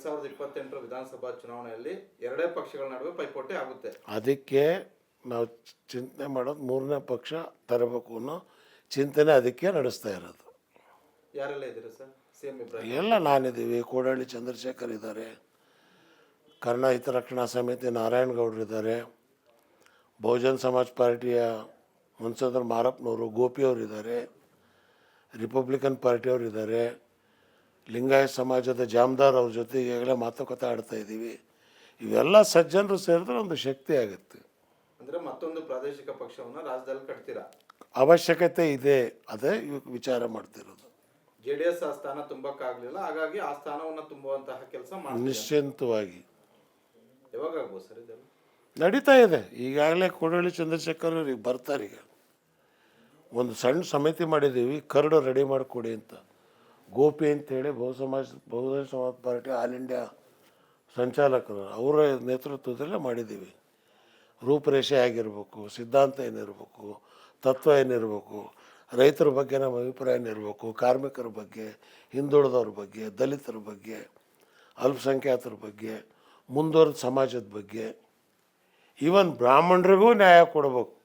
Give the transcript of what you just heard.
ಎರಡ್ ಸಾವಿರದ ಇಪ್ಪತ್ತೆಂಟರ ವಿಧಾನಸಭಾ ಚುನಾವಣೆಯಲ್ಲಿ ಎರಡೇ ಪಕ್ಷಗಳ ನಡುವೆ ಪೈಪೋಟಿ ಆಗುತ್ತೆ. ಅದಕ್ಕೆ ನಾವು ಚಿಂತನೆ ಮಾಡೋದು ಮೂರನೇ ಪಕ್ಷ ತರಬೇಕು ಅನ್ನೋ ಚಿಂತನೆ ಅದಕ್ಕೆ ನಡೆಸ್ತಾ ಇರೋದು. ಯಾರೆಲ್ಲ ಇದ್ದೀರಾ ಸರ್? ಸಿ ಎಂ ಇಬ್ರಾಹಿಂ ಎಲ್ಲ ನಾನಿದ್ದೀವಿ. ಕೋಡಹಳ್ಳಿ ಚಂದ್ರಶೇಖರ್ ಇದ್ದಾರೆ. ಕರ್ಣ ಹಿತರಕ್ಷಣಾ ಸಮಿತಿ ನಾರಾಯಣಗೌಡರು ಇದ್ದಾರೆ. ಬಹುಜನ್ ಸಮಾಜ್ ಪಾರ್ಟಿಯ ಮುನ್ಸದ್ರ ಮಾರಪ್ಪನವರು ಗೋಪಿಯವರು ಇದ್ದಾರೆ. ರಿಪಬ್ಲಿಕನ್ ಪಾರ್ಟಿಯವರು ಇದ್ದಾರೆ. ಲಿಂಗಾಯತ ಸಮಾಜದ ಜಾಮದಾರ್ ಅವ್ರ ಜೊತೆ ಈಗಾಗಲೇ ಮಾತುಕತೆ ಆಡ್ತಾ ಇದ್ದೀವಿ. ಇವೆಲ್ಲ ಸಜ್ಜನರು ಸೇರಿದ್ರೆ ಒಂದು ಶಕ್ತಿ ಆಗುತ್ತೆ. ಅಂದರೆ ಮತ್ತೊಂದು ಪ್ರಾದೇಶಿಕ ಪಕ್ಷವನ್ನು ರಾಜ್ಯದಲ್ಲಿ ಕಟ್ತೀರಾ? ಅವಶ್ಯಕತೆ ಇದೆ ಅದೇ ವಿಚಾರ ಮಾಡ್ತಿರೋದು. ಜೆ ಡಿ ಎಸ್ ಆ ಸ್ಥಾನ ತುಂಬಕ್ಕಾಗ್ಲಿಲ್ಲ ಹಾಗಾಗಿ ಆ ಸ್ಥಾನವನ್ನು ತುಂಬುವಂತಹ ಕೆಲಸ ಮಾಡಿ ನಿಶ್ಚಿಂತವಾಗಿ. ಯಾವಾಗ ಆಗ್ಬೋದು ಸರ್ ಇದೆಲ್ಲ? ನಡೀತಾ ಇದೆ. ಈಗಾಗಲೇ ಕೋಡಳ್ಳಿ ಚಂದ್ರಶೇಖರ್ ಅವ್ರಿಗೆ ಬರ್ತಾರೆ ಈಗ. ಒಂದು ಸಣ್ಣ ಸಮಿತಿ ಮಾಡಿದ್ದೀವಿ ಕರಡು ರೆಡಿ ಮಾಡಿಕೊಡಿ ಅಂತ. ಗೋಪಿ ಅಂತೇಳಿ ಬಹು ಸಮಾಜ ಬಹುಜನ ಸಮಾಜ ಪಾರ್ಟಿ ಆಲ್ ಇಂಡಿಯಾ ಸಂಚಾಲಕರು. ಅವರ ನೇತೃತ್ವದಲ್ಲೇ ಮಾಡಿದ್ದೀವಿ. ರೂಪರೇಷೆ ಆಗಿರಬೇಕು, ಸಿದ್ಧಾಂತ ಏನಿರಬೇಕು, ತತ್ವ ಏನಿರಬೇಕು, ರೈತರ ಬಗ್ಗೆ ನಮ್ಮ ಅಭಿಪ್ರಾಯ ಏನಿರಬೇಕು, ಕಾರ್ಮಿಕರ ಬಗ್ಗೆ, ಹಿಂದುಳಿದವ್ರ ಬಗ್ಗೆ, ದಲಿತರ ಬಗ್ಗೆ, ಅಲ್ಪಸಂಖ್ಯಾತರ ಬಗ್ಗೆ, ಮುಂದುವರೆದ ಸಮಾಜದ ಬಗ್ಗೆ ಈವನ್ ಬ್ರಾಹ್ಮಣರಿಗೂ ನ್ಯಾಯ ಕೊಡಬೇಕು.